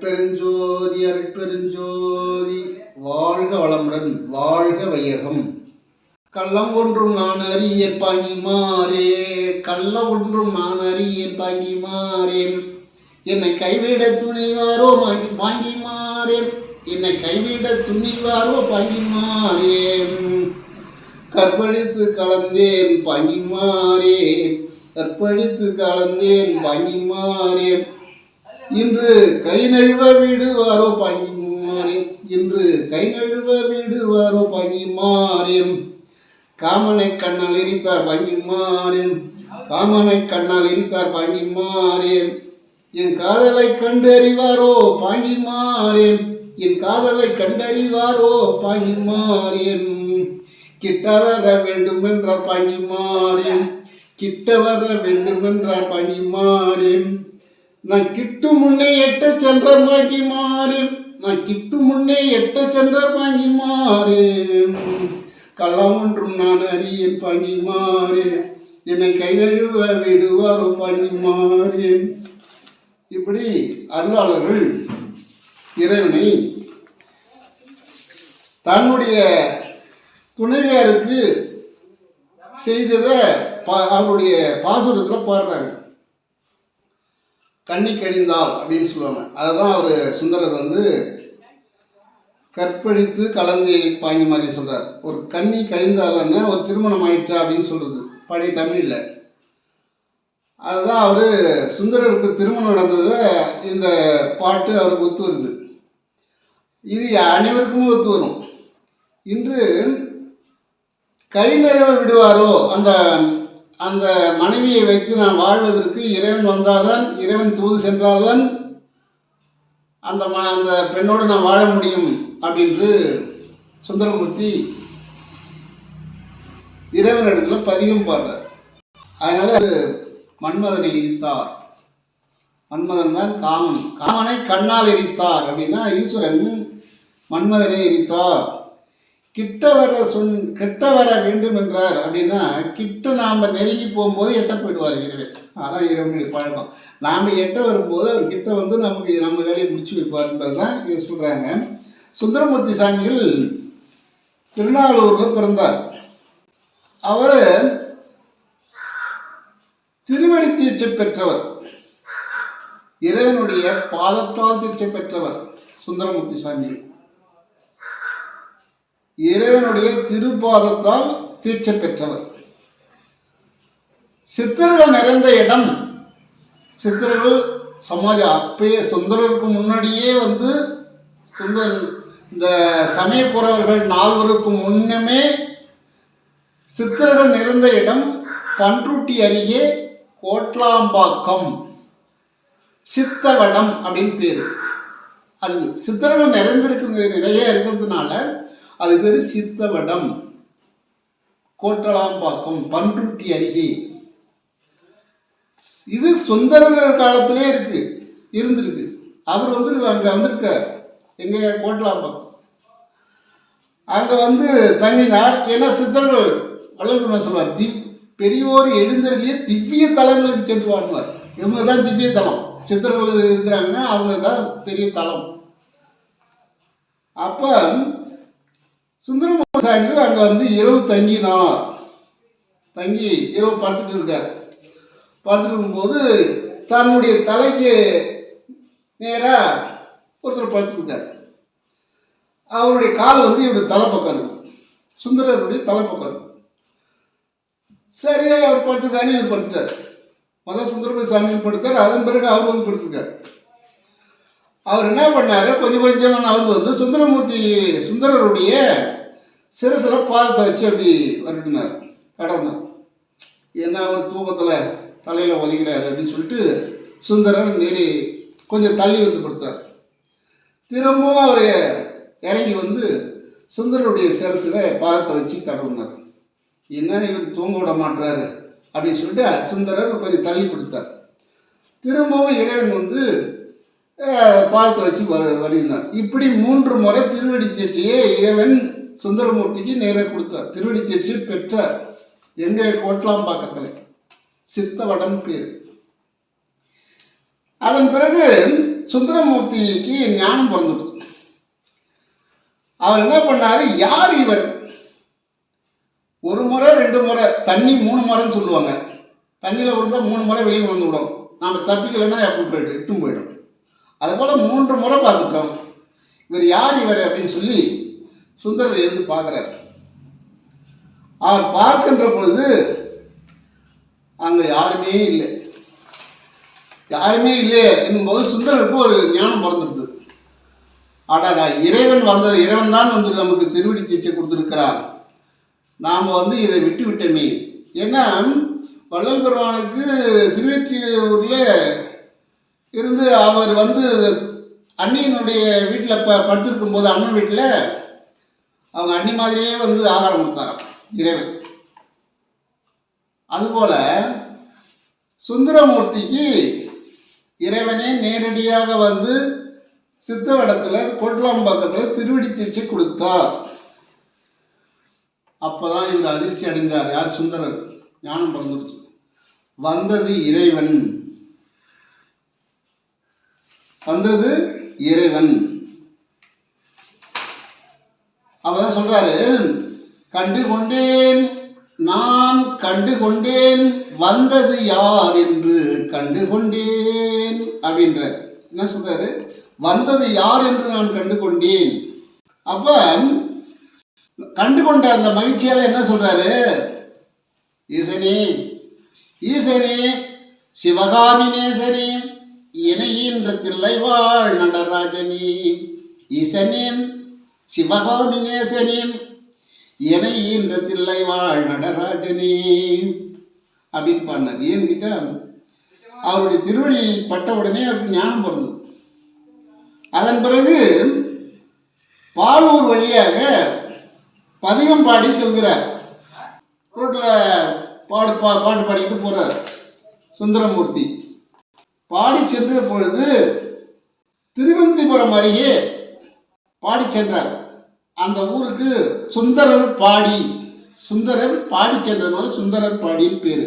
அருட்பெருஞ்சோதி அருட்பெருஞ்சோதி. வாழ்க வளமுடன் வாழ்க வையகம். கள்ளம் ஒன்றும் நான் அறியேன் பாங்கிமாறே கள்ள ஒன்றும் நான் அறியேன் பாங்கிமாறேன் என்னை கைவிட துணிவாரோ வாங்கி மாறேன். என்னை கைவிட துணிவாரோ பாங்கிமாறேன் கற்பழித்து கலந்தேன் பாங்கிமாறேன் கற்பழித்து கலந்தேன் பாங்கிமாறேன் இன்று கை நழுவ விடுவாரோ பாங்கிமாறேன் இன்று கை நழுவ விடுவாரோ பாங்கிமாறேன் காமனை கண்ணால் எரித்தார் பாங்கிமாறேன் காமனை கண்ணால் எரித்தார் பாங்கிமாறேன் என் காதலை கண்டறிவாரோ பாங்கிமாறேன் என் காதலை கண்டறிவாரோ பாங்கிமாறேன் கிட்ட வர வேண்டும் என்றார் பாங்கிமாறேன் கிட்ட வர வேண்டும் என்றார் பாங்கிமாறேன் நான் கிட்டு முன்னே எட்ட சென்ற வாங்கி மாறேன் நான் கிட்டு முன்னே எட்ட சென்றார் வாங்கி மாறேன் கள்ளம் ஒன்றும் நான் அறியேன் பாங்கி மாறேன் என்னை கைகழுவ விடுவாரோ பாங்கி மாறேன் இப்படி அருளாளர்கள் இறைவனை தன்னுடைய துணைவியாருக்கு செய்ததை பா- அவருடைய பாசுரத்தில் பாடுறாங்க. கண்ணி கடிந்தாள் அப்படின்னு சொல்லுவாங்க. அதை தான் அவர் சுந்தரர் வந்து கற்பழித்து கலந்து பாங்கி மாதிரி சொல்கிறார் ஒரு கண்ணி கழிந்தாள்னா ஒரு திருமணம் ஆயிடுச்சா அப்படின்னு சொல்கிறது பழைய தமிழில். அதுதான் அவர் சுந்தரருக்கு திருமணம் நடந்ததை இந்த பாட்டு அவருக்கு ஒத்து வருது. இது அனைவருக்குமே ஒத்து வரும். இன்று கை நழுவ விடுவாரோ அந்த அந்த மனைவியை வைத்து நான் வாழ்வதற்கு இறைவன் வந்தால்தான் இறைவன் தூது சென்றால்தான் அந்த ம அந்த பெண்ணோடு நான் வாழ முடியும் அப்படின்று சுந்தரமூர்த்தி இறைவனிடத்துல பதிகம் பாடுறார். அதனால மன்மதனை எரித்தார். மன்மதன் தான் காமன். காமனை கண்ணால் எரித்தார் அப்படின்னா ஈஸ்வரன் மன்மதனை எரித்தார். கிட்ட வர சொன் கிட்ட வர வேண்டும் என்றார் அப்படின்னா கிட்ட நாம் நெருங்கி போகும்போது எட்ட போயிடுவார் இறைவன். அதான் இறைவனுடைய பழக்கம். நாம் எட்ட வரும்போது அவர் கிட்ட வந்து நமக்கு நம்ம வேலையை முடிச்சு வைப்பார்ன்றது தான் இது சொல்கிறாங்க சுந்தரமூர்த்தி சாமிகள் திருநாளூரில் பிறந்தார். அவர் திருமணி தீட்சை பெற்றவர். இறைவனுடைய பாதத்தால் தீட்சை பெற்றவர் சுந்தரமூர்த்தி சாமிகள் இறைவனுடைய திருப்பாதத்தால் தீட்சை பெற்றவர் சித்தர்கள் நிறைந்த இடம். சித்தர்கள் சமாஜம் அப்பயே சுந்தரருக்கு முன்னாடியே வந்து சுந்தர் இந்த சமயக்குறவர்கள் நால்வருக்கு முன்னமே சித்தர்கள் நிறைந்த இடம் பன்ருட்டி அருகே கோட்லாம்பாக்கம். சித்தவடம் அப்படின்னு பேர். அது சித்தர்கள் நிறைந்திருக்கிறது நிறைய இருக்கிறதுனால அது பேர் சித்தவடம். கோட்டலாம்பாக்கம் பன்ருட்டி அருகே. இது சுந்தரர் காலத்திலே இருக்கு இருந்திருக்கு. அவர் வந்து அங்கே வந்திருக்கார். எங்க கோட்டலாம்பாக்கம் அங்கே வந்து தங்கினார் ஏன்னா சித்தர்கள் வள்ளல் சொல்வார் தி பெரியோர் எழுந்தருளிய திவ்ய தலங்களுக்கு சென்று வாழ்வார். இவங்க தான் திவ்ய தலம். சித்தர்கள் இருக்கிறாங்கன்னா அவங்க தான் பெரிய தலம். அப்போ சுந்தரமூர்த்தி சாமிகள் அங்கே வந்து இரவு தங்கினார் தங்கி இரவு படுத்துட்டு இருக்கார். படுத்துட்டு இருக்கும்போது தன்னுடைய தலைக்கு நேராக ஒருத்தர் படுத்துருக்கார் அவருடைய கால் வந்து இவருடைய தலைப்பக்கம் சுந்தரருடைய தலைப்பக்கம் இருக்கு. சரியா அவர் படுத்துருக்காரு இவர் படுத்துட்டார். முதல் சுந்தரமூர்த்தி சாமிகள் படுத்தார். அதன் பிறகு அவர் வந்து படுத்திருக்கார். அவர் என்ன பண்ணார்? கொஞ்சம் கொஞ்சமாக அவர் வந்து சுந்தரமூர்த்தி சுந்தரருடைய சிரசில் பாதத்தை வச்சு அப்படி வரட்டினார். கடவுள் என்ன அவர் தூக்கத்தில் தலையில் ஒதுக்கிறார் அப்படின்னு சொல்லிட்டு சுந்தரர் நெறி கொஞ்சம் தள்ளி வந்து கொடுத்தார் திரும்பவும் அவர் இறங்கி வந்து சுந்தரருடைய சிரசில் பாதத்தை வச்சு தடவுனார். என்ன இவர் தூங்க விட மாட்டுறாரு அப்படின்னு சொல்லிட்டு சுந்தரர் கொஞ்சம் தள்ளி கொடுத்தார். திரும்பவும் இறைவன் வந்து பாதத்தை வச்சு வரு வருகினார் இப்படி மூன்று முறை திருவடி தேர்ச்சியை இறைவன் சுந்தரமூர்த்திக்கு நேராக கொடுத்தார். திருவடி தேர்ச்சி பெற்றார் எங்க கோட்லாம்பாக்கத்தில் சித்தவடம் பேர். அதன் பிறகு சுந்தரமூர்த்திக்கு ஞானம் பிறந்துடுச்சு. அவர் என்ன பண்ணாரு? யார் இவர்? ஒரு முறை ரெண்டு முறை தண்ணி மூணு முறைன்னு சொல்லுவாங்க. தண்ணியில் விழுந்தால் மூணு முறை வெளியே வந்து விடும் நாம் தப்பிக்கலைன்னா எப்படி போயிட்டு இட்டும் போயிடும். அதுபோல் மூன்று முறை பார்த்துட்டோம். இவர் யார் இவர் அப்படின்னு சொல்லி சுந்தரர் எழுந்து பார்க்குறாரு. அவர் பார்க்கின்ற பொழுது அங்கே யாருமே இல்லை. யாருமே இல்லை என்னும்போது சுந்தரருக்கு ஒரு ஞானம் பிறந்துடுது. அடாடா இறைவன் வந்த இறைவன் தான் வந்து நமக்கு திருவடி தீட்சை கொடுத்துருக்கிறார். நாம் வந்து இதை விட்டு விட்டோமே ஏன்னா வள்ளல் பெருமானுக்கு திருவெற்றியூரில் இருந்து அவர் வந்து அண்ணியினுடைய வீட்டில் ப படுத்திருக்கும் போது அண்ணன் வீட்டில் அவங்க அண்ணி மாதிரியே வந்து ஆகாரம் கொடுத்தாராம் இறைவன். அதுபோல சுந்தரமூர்த்திக்கு இறைவனே நேரடியாக வந்து சித்தவடத்தில் கொட்லாம்பக்கத்தில் திருவடி தீட்சை கொடுத்தார். அப்போதான் இவர் அதிர்ச்சி அடைந்தார். யார்? சுந்தரர். ஞானம் பிறந்துடுச்சு. வந்தது இறைவன். வந்தது இறைவன். அவர் சொல்றாரு? கண்டு கொண்டேன் நான் கண்டு கொண்டேன் வந்தது யார் என்று கண்டு கொண்டேன் அப்படின்றார். என்ன சொல்றாரு? வந்தது யார் என்று நான் கண்டு கொண்டேன் அப்ப கண்டு கொண்ட அந்த மகிழ்ச்சியால என்ன சொல்றாரு? ஈசனே ஈசனே சிவகாமி நேசனே இணையின்ற தில்லைவாழ் நடராஜனே ஈசனே சிவகாமி இந்த தில்லை வாழ் நடராஜனே. அப்படின்னு பாடினார். ஏன்னு கேட்டா அவருடைய திருவடி பட்ட உடனே அவருக்கு ஞானம் பிறந்தது. அதன் பிறகு பாலூர் வழியாக பதிகம் பாடி செல்கிறார். ரோட்டில் பாடு பா பாட்டு பாடிக்கிட்டு போகிறார் சுந்தரமூர்த்தி. பாடி சென்ற பொழுது திருவந்திபுரம் அருகே பாடி சென்றார். அந்த ஊருக்கு சுந்தரர் பாடி. சுந்தரர் பாடி சென்றதுனால சுந்தரர் பாடின்னு பேர்.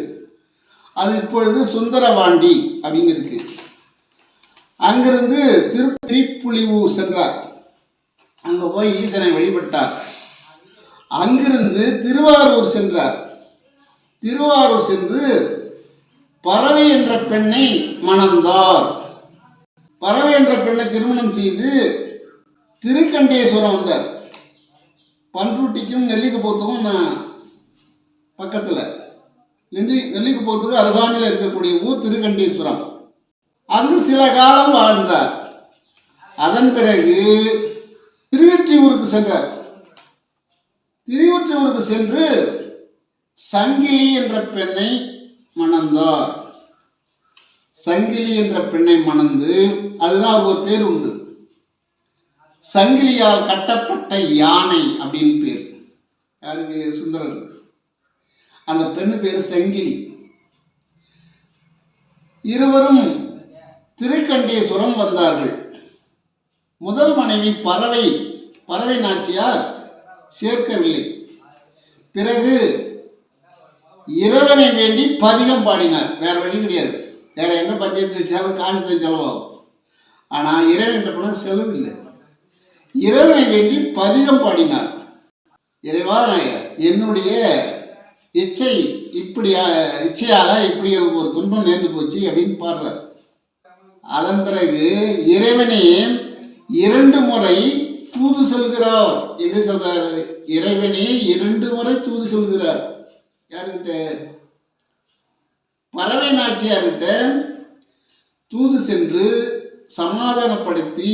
அது இப்பொழுது சுந்தரவாண்டி அப்படின்னு இருக்கு. அங்கிருந்து திரு திருப்புலிவூர் சென்றார். அங்கே போய் ஈசனை வழிபட்டார். அங்கிருந்து திருவாரூர் சென்றார். திருவாரூர் சென்று பறவை என்ற பெண்ணை மணந்தார். பறவை என்ற பெண்ணை திருமணம் செய்து திருக்கண்டேஸ்வரம் வந்தார். பன்ருட்டிக்கும் நெல்லிக்குப்போத்துக்கும் நான் பக்கத்தில். நெல்லி நெல்லிக்கு போத்துக்கு அருகாமையில் இருக்கக்கூடிய ஊர் திருகண்டீஸ்வரம் அங்கு சில காலம் வாழ்ந்தார். அதன் பிறகு திருவெற்றியூருக்கு சென்றார். திருவெற்றியூருக்கு சென்று சங்கிலி என்ற பெண்ணை மணந்தார். சங்கிலி என்ற பெண்ணை மணந்து அதுதான் ஒரு பேர் உண்டு சங்கிலியால் கட்டப்பட்ட யானை அப்படின்னு பேர். யாருக்கு? சுந்தரர் அந்த பெண்ணு பேர் சங்கிலி. இருவரும் திருக்கண்டேஸ்வரம் வந்தார்கள். முதல் மனைவி பறவை பறவை நாச்சியார் சேர்க்கவில்லை. பிறகு இறைவனை வேண்டி பதிகம் பாடினார். வேற வழி கிடையாது. வேற எங்க பஞ்சாயத்து வச்சாலும் காசு தான் செலவாகும். ஆனால் இறைவன் போனால் செலவில்லை இறைவனை வேண்டி பதிகம் பாடினார். இறைவா என்னுடைய இச்சை இப்படியா இச்சையால இப்படி எனக்கு ஒரு துன்பம் நேர்ந்து போச்சு அப்படின்னு பாடுறார். அதன் பிறகு இறைவனே இரண்டு முறை தூது செல்கிறார் என்று சொல்றாரு. இறைவனே இரண்டு முறை தூது செல்கிறார். யாருக்கிட்ட பறவை நாச்சியார்கிட்ட தூது சென்று சமாதானப்படுத்தி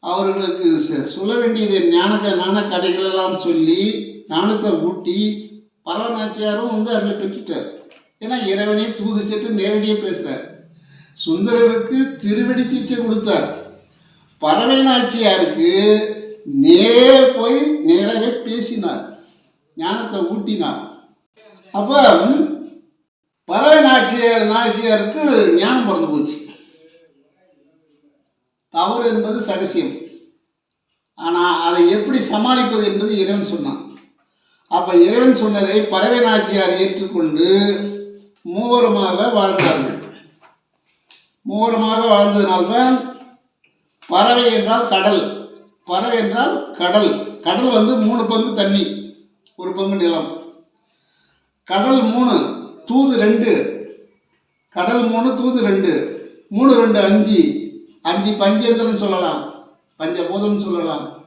அவர்களுக்கு ச- சொல்ல வேண்டியது ஞானக ஞான கதைகள் எல்லாம் சொல்லி ஞானத்தை ஊட்டி பரவநாச்சியாரும் வந்து அதில் பெற்றுட்டார். ஏன்னா இறைவனே தூது சென்று நேரடியாக பேசினார். சுந்தரருக்கு திருவடி தீட்சை கொடுத்தார். பறவை நாச்சியாருக்கு நேரே போய் நேராகவே பேசினார். ஞானத்தை ஊட்டினார். அப்போ பறவை நாச்சியார் நாச்சியாருக்கு ஞானம் பிறந்து போச்சு. தவறு என்பது சகசியம். ஆனால் அதை எப்படி சமாளிப்பது என்பது இறைவன் சொன்னான். அப்போ இறைவன் சொன்னதை பறவை நாச்சியார் ஏற்றுக்கொண்டு மூவருமாக வாழ்ந்தார்கள். மூவருமாக வாழ்ந்ததினால்தான் பறவை என்றால் கடல் பறவை என்றால் கடல். கடல் வந்து மூணு பங்கு தண்ணி ஒரு பங்கு நிலம். கடல் மூணு தூது ரெண்டு. கடல் மூணு தூது ரெண்டு. மூணு ரெண்டு அஞ்சு. அஞ்சு பஞ்சேந்திரன் சொல்லலாம். பஞ்சபூதம் சொல்லலாம்.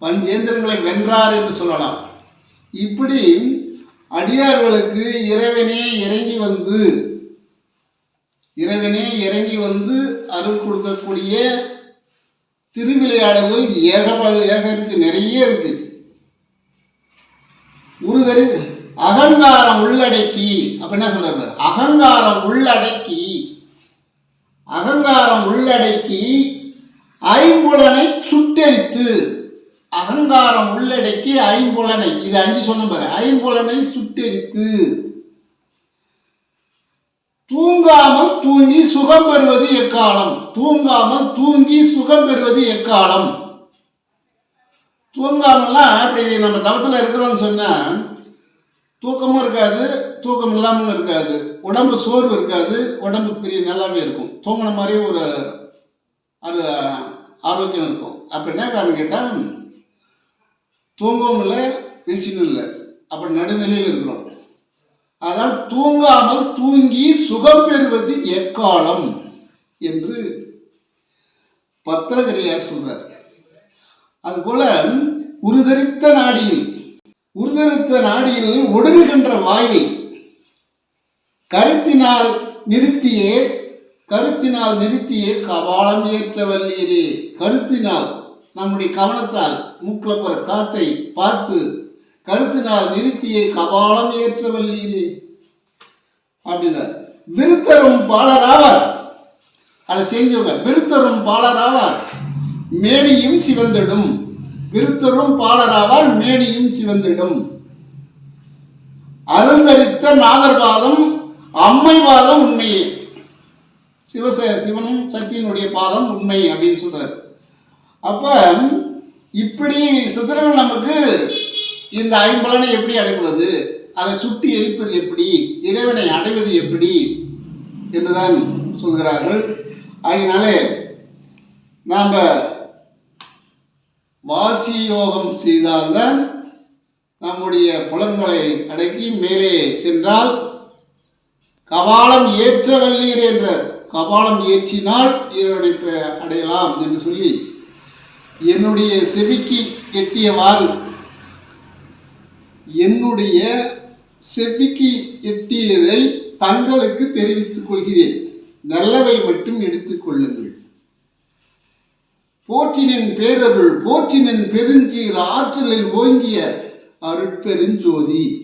பஞ்சேந்திரங்களை வென்றார் என்று சொல்லலாம். இப்படி அடியார்களுக்கு இறைவனே இறங்கி வந்து இறைவனே இறங்கி வந்து அருள் கொடுக்கக்கூடிய திருவிளையாடல்கள் ஏக ஏக இருக்கு நிறைய இருக்கு. உருதறி அகங்காரம் உள்ளடக்கி அப்படின்னா என்ன சொல்றாரு? அகங்காரம் உள்ளடக்கி அகங்காரம் உள்ளடக்கி ஐம்புலனை சுட்டெரித்து. அகங்காரம் உள்ளடக்கி ஐம்புலனை இது அஞ்சு சொன்ன பாரு. ஐம்புலனை சுட்டெரித்து. தூங்காமல் தூங்கி சுகம் பெறுவது எக்காலம்? தூங்காமல் தூங்கி சுகம் பெறுவது எக்காலம்? தூங்காமல்லாம் இப்படி நம்ம தவத்தில் இருக்கிறோம்னு சொன்னால் தூக்கமும் இருக்காது தூக்கம் இல்லாமல் இருக்காது. உடம்பு சோர்வு இருக்காது. உடம்பு பெரிய நல்லாவே இருக்கும். தூங்கின மாதிரி ஒரு அது ஆரோக்கியம் இருக்கும். அப்போ என்ன காரணம் கேட்டால் தூங்கவும் இல்லை வீசினும் இல்லை. அப்படி நடுநிலையில் இருக்கிறோம். அதான் தூங்காமல் தூங்கி சுகம் பெறுவது எக்காலம் என்று பத்திரகரியார் சொல்றார். அதுபோல உருதரித்த நாடியில் உருதரித்த நாடியில் ஒடுங்குகின்ற வாய்வை கருத்தினால் நிறுத்தியே கருத்தினால் நிறுத்தியே கபாலம் ஏற்ற வல்லியரே கருத்தினால் நம்முடைய கவனத்தால் மூக்கில் போகிற காத்தை பார்த்து கருத்தினால் நிறுத்தியே கபாலம் ஏற்ற வல்லியரே அப்படின்னார். விருத்தரும் பாலராவார். அதை செஞ்சவங்க விருத்தரும் பாலராவார். மேனியும் சிவந்திடும். விருத்தரும் பாலராவார் மேனியும் சிவந்திடும். அருந்தரித்த நாதர்பாதம் அம்மைவாதம் உண்மையே. சிவச சிவனும் சக்தியினுடைய பாதம் உண்மை அப்படின்னு சொல்றாரு. அப்ப இப்படி சித்திரங்கள் நமக்கு இந்த ஐம்பலனை எப்படி அடைவது? அதை சுட்டி எரிப்பது எப்படி? இறைவனை அடைவது எப்படி? என்றுதான் சொல்கிறார்கள். ஆகினாலே நாம் வாசி யோகம் செய்தால்தான் நம்முடைய புலன்களை அடக்கி மேலே சென்றால் கபாலம் ஏற்ற வல்லீர் என்றார். கபாலம் ஏற்றினால் இறைவனை அடையலாம் என்று சொல்லி என்னுடைய செவிக்கு எட்டியவாறு என்னுடைய செவிக்கு எட்டியதை தங்களுக்கு தெரிவித்துக் கொள்கிறேன். நல்லவை மட்டும் எடுத்துக் கொள்ளுங்கள். போற்றினின் பேரருள் போற்றினின் பெருஞ்சீர் ஆற்றலில் ஓங்கிய அருட்பெருஞ்சோதி.